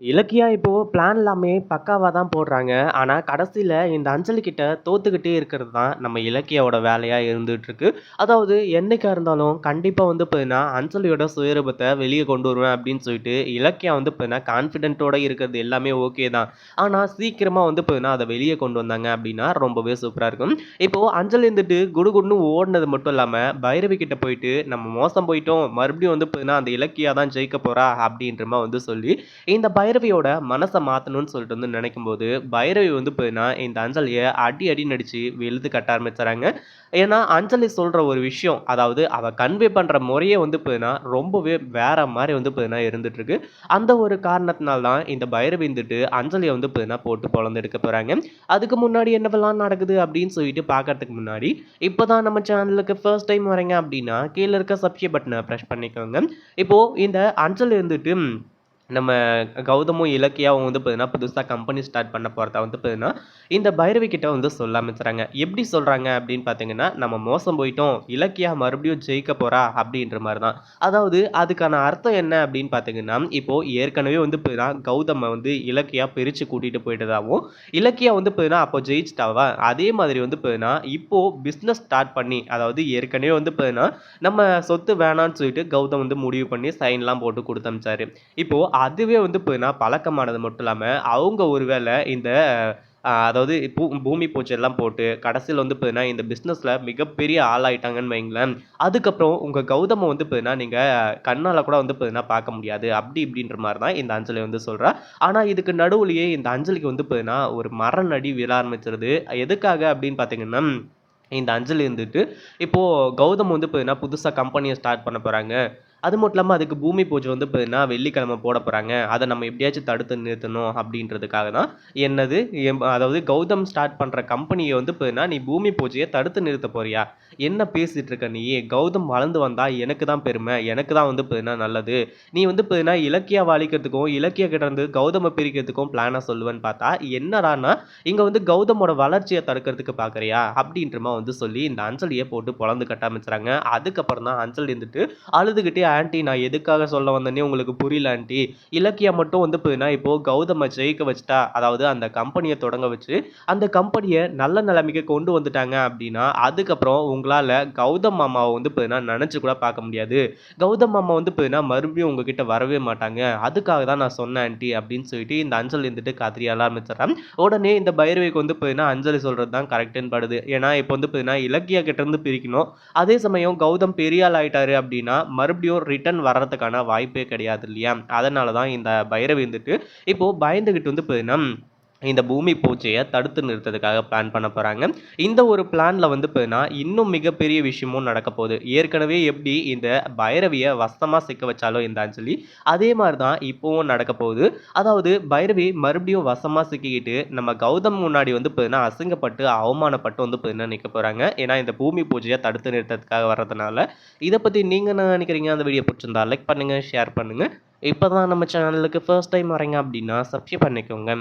இலக்கியா இப்போ பிளான் எல்லாமே பக்காவாக தான் போடுறாங்க. ஆனால் கடைசியில் இந்த அஞ்சலி கிட்ட தோத்துக்கிட்டே இருக்கிறது தான் நம்ம இலக்கியாவோட வேலையாக இருந்துகிட்ருக்கு அதாவது என்னைக்கா இருந்தாலும் கண்டிப்பாக வந்து பார்த்தீங்கன்னா, அஞ்சலியோட சுயரூபத்தை வெளியே கொண்டு வருவேன் அப்படின்னு சொல்லிட்டு இலக்கியா வந்து பார்த்தீங்கன்னா, கான்ஃபிடென்ட்டோட இருக்கிறது எல்லாமே ஓகே தான். ஆனால் சீக்கிரமாக வந்து பார்த்தீங்கன்னா, அதை வெளியே கொண்டு வந்தாங்க அப்படின்னா ரொம்பவே சூப்பராக இருக்கும். இப்போது அஞ்சலி இருந்துட்டு குடுகுடுன்னு ஓடினது மட்டும் இல்லாமல் பைரவி கிட்ட போயிட்டு நம்ம மோசம் போயிட்டோம். மறுபடியும் வந்து பார்த்தீங்கன்னா, அந்த இலக்கியா தான் ஜெயிக்க போகிறா அப்படின்ற வந்து சொல்லி, இந்த பைரவியோட மனசை மாற்றணும்னு சொல்லிட்டு வந்து நினைக்கும்போது, பைரவி வந்து போயின்னா இந்த அஞ்சலியை அடி அடி நடித்து வெளுத்து கட்ட ஆரம்பிச்சுறாங்க. ஏன்னா, அஞ்சலி சொல்கிற ஒரு விஷயம், அதாவது அவள் கன்வே பண்ணுற முறையே வந்து போயின்னா ரொம்பவே வேற மாதிரி வந்து போயின்னா இருந்துட்டுருக்கு அந்த ஒரு காரணத்தினால்தான் இந்த பைரவி இருந்துட்டு அஞ்சலியை வந்து பார்த்தீங்கன்னா, போட்டு பொளந்து எடுக்க போகிறாங்க அதுக்கு முன்னாடி என்னவெல்லாம் நடக்குது அப்படின்னு சொல்லிட்டு பார்க்கறதுக்கு முன்னாடி, இப்போ தான் நம்ம சேனலுக்கு ஃபர்ஸ்ட் டைம் வரீங்க அப்படின்னா, கீழே இருக்க சப்ஸ்கிரைப் பட்டனை பிரஸ் பண்ணிக்கோங்க. இப்போது இந்த அஞ்சல் இருந்துட்டு நம்ம கௌதமும், இலக்கியாவும் வந்து பார்த்தீங்கன்னா, புதுசாக கம்பெனி ஸ்டார்ட் பண்ண போகிறதா வந்து பார்த்தீங்கன்னா, இந்த பைரவி கிட்ட வந்து சொல்ல ஆரம்பிச்சுறாங்க. எப்படி சொல்கிறாங்க அப்படின்னு பார்த்தீங்கன்னா, நம்ம மோசம் போயிட்டோம். இலக்கியா மறுபடியும் ஜெயிக்க போகிறா அப்படின்ற மாதிரி தான். அதாவது அதுக்கான அர்த்தம் என்ன அப்படின்னு பார்த்தீங்கன்னா, இப்போது ஏற்கனவே வந்து பார்த்தீங்கன்னா, கௌதமை வந்து இலக்கியா பிரித்து கூட்டிகிட்டு போயிட்டதாகவும் இலக்கியா வந்து பார்த்தீங்கன்னா, அப்போ ஜெயிச்சிட்டாவா அதே மாதிரி வந்து பார்த்தீங்கன்னா, இப்போது பிஸ்னஸ் ஸ்டார்ட் பண்ணி, அதாவது ஏற்கனவே வந்து பார்த்தீங்கன்னா, நம்ம சொத்து வேணான்னு சொல்லிட்டு கௌதம் வந்து முடிவு பண்ணி சைன்லாம் போட்டு கொடுத்தமிச்சாரு இப்போது அதுவே வந்து போயின்னா பழக்கமானது மட்டும் இல்லாமல் அவங்க ஒருவேளை இந்த அதாவது பூ பூமி பூச்செல்லாம் போட்டு, கடைசியில் வந்து பார்த்தீங்கன்னா, இந்த பிஸ்னஸில் மிகப்பெரிய ஆளாயிட்டாங்கன்னு வைங்களேன். அதுக்கப்புறம் உங்கள் கௌதமை வந்து பார்த்தீங்கன்னா, நீங்கள் கண்ணால் கூட வந்து பார்த்தீங்கன்னா பார்க்க முடியாது. அப்படி இப்படின்ற மாதிரி தான் இந்த அஞ்சலி வந்து சொல்கிறா ஆனால் இதுக்கு நடுவுலையே இந்த அஞ்சலிக்கு வந்து பார்த்தீங்கன்னா, ஒரு மரநடி விழ ஆரம்பிச்சிருது எதுக்காக அப்படின்னு பார்த்தீங்கன்னா, இந்த அஞ்சலி இருந்துட்டு, இப்போது கௌதம் வந்து பார்த்தீங்கன்னா, புதுசாக கம்பெனியை ஸ்டார்ட் பண்ண போகிறாங்க அது மட்டும் இல்லாமல் அதுக்கு பூமி பூஜை வந்து பார்த்தீங்கன்னா, வெள்ளிக்கிழமை போட போகிறாங்க அதை நம்ம எப்படியாச்சும் தடுத்து நிறுத்தணும் அப்படின்றதுக்காக தான், என்னது அதாவது கௌதம் ஸ்டார்ட் பண்ணுற கம்பெனியை வந்து பார்த்தீங்கன்னா, நீ பூமி பூஜையை தடுத்து நிறுத்த போறியா? என்ன பேசிட்டு இருக்க நீ? கௌதம் வளர்ந்து வந்தால் எனக்கு தான் பெருமை. எனக்கு தான் வந்து பார்த்தீங்கன்னா நல்லது. நீ வந்து பார்த்தீங்கன்னா, இலக்கியாவ வாழிக்கிறதுக்கும் இலக்கிய கிடந்து இருந்து பிரிக்கிறதுக்கும் பிளானாக சொல்லுவேன்னு பார்த்தா, என்னடான்னா, இங்கே வந்து கௌதமோட வளர்ச்சியை தடுக்கிறதுக்கு பார்க்குறியா? அப்படின்றமா வந்து சொல்லி இந்த அஞ்சலியை போட்டு பொழந்து கட்ட ஆரம்பிச்சுறாங்க. அதுக்கப்புறம் தான் அஞ்சல் இருந்துட்டு அழுதுகிட்டே, ஆண்டி நான் எதுக்காக சொல்ல வந்தேனே உங்களுக்கு புரியல ஆண்டி இலக்கியா மட்டும் வந்து பார்த்தீங்கன்னா, இப்போது கௌதமை ஜெயிக்க வச்சுட்டா, அதாவது அந்த கம்பெனியை தொடங்க வச்சு, அந்த கம்பெனியை நல்ல நிலைமைக்கு கொண்டு வந்துட்டாங்க அப்படின்னா, அதுக்கப்புறம் உங்களால் கௌதம் மாமாவை வந்து பார்த்தீங்கன்னா, நினச்சி கூட பார்க்க முடியாது. கௌதம் மாமா வந்து பார்த்தீங்கன்னா, மறுபடியும் உங்ககிட்ட வரவே மாட்டாங்க. அதுக்காக தான் நான் சொன்னேன் ஆண்டி அப்படின்னு சொல்லிட்டு இந்த அஞ்சல் இருந்துட்டு கதறி அழ உடனே இந்த பைரவிக்கு வந்து பார்த்தீங்கன்னா, அஞ்சலி சொல்கிறது தான் கரெக்டுன்னு படுது. ஏன்னா, இப்போ வந்து பார்த்தீங்கன்னா, இலக்கியா கிட்டேருந்து பிரிக்கணும். அதே சமயம் கௌதம் பெரிய ஆள் ஆயிட்டாரு அப்படின்னா, மறுபடியும் ரிட்டர்ன் வர்றதுக்கான வாய்ப்பே கிடையாது இல்லையா? அதனால தான் இந்த பைரவி இருந்துட்டு, இப்போது பயந்துக்கிட்டு வந்து பார்த்தீங்கன்னா, இந்த பூமி பூஜையை தடுத்து நிறுத்துறதுக்காக பிளான் பண்ண போகிறாங்க இந்த ஒரு பிளானில் வந்து பார்த்தீங்கன்னா, இன்னும் மிகப்பெரிய விஷயமும் நடக்கப் போகுது. ஏற்கனவே எப்படி இந்த பைரவியை வசமாக சிக்க வச்சாலோ இருந்தான்னு சொல்லி அதே மாதிரி தான் இப்போவும் நடக்கப் போகுது. அதாவது பைரவி மறுபடியும் வசமாக சிக்கிக்கிட்டு, நம்ம கௌதம் முன்னாடி வந்து பார்த்தீங்கன்னா, அசிங்கப்பட்டு, அவமானப்பட்டு வந்து பார்த்தீங்கன்னா நிற்க போகிறாங்க ஏன்னா, இந்த பூமி பூஜையை தடுத்து நிறுத்துறதுக்காக வர்றதுனால. இதை பற்றி நீங்கள் என்ன நினைக்கிறீங்க அந்த வீடியோ பிடிச்சிருந்தா லைக் பண்ணுங்கள் ஷேர் பண்ணுங்கள் இப்போ தான் நம்ம சேனலுக்கு ஃபர்ஸ்ட் டைம் வரீங்க அப்படின்னா, சப்ஸ்கிரைப் பண்ணிக்கோங்க.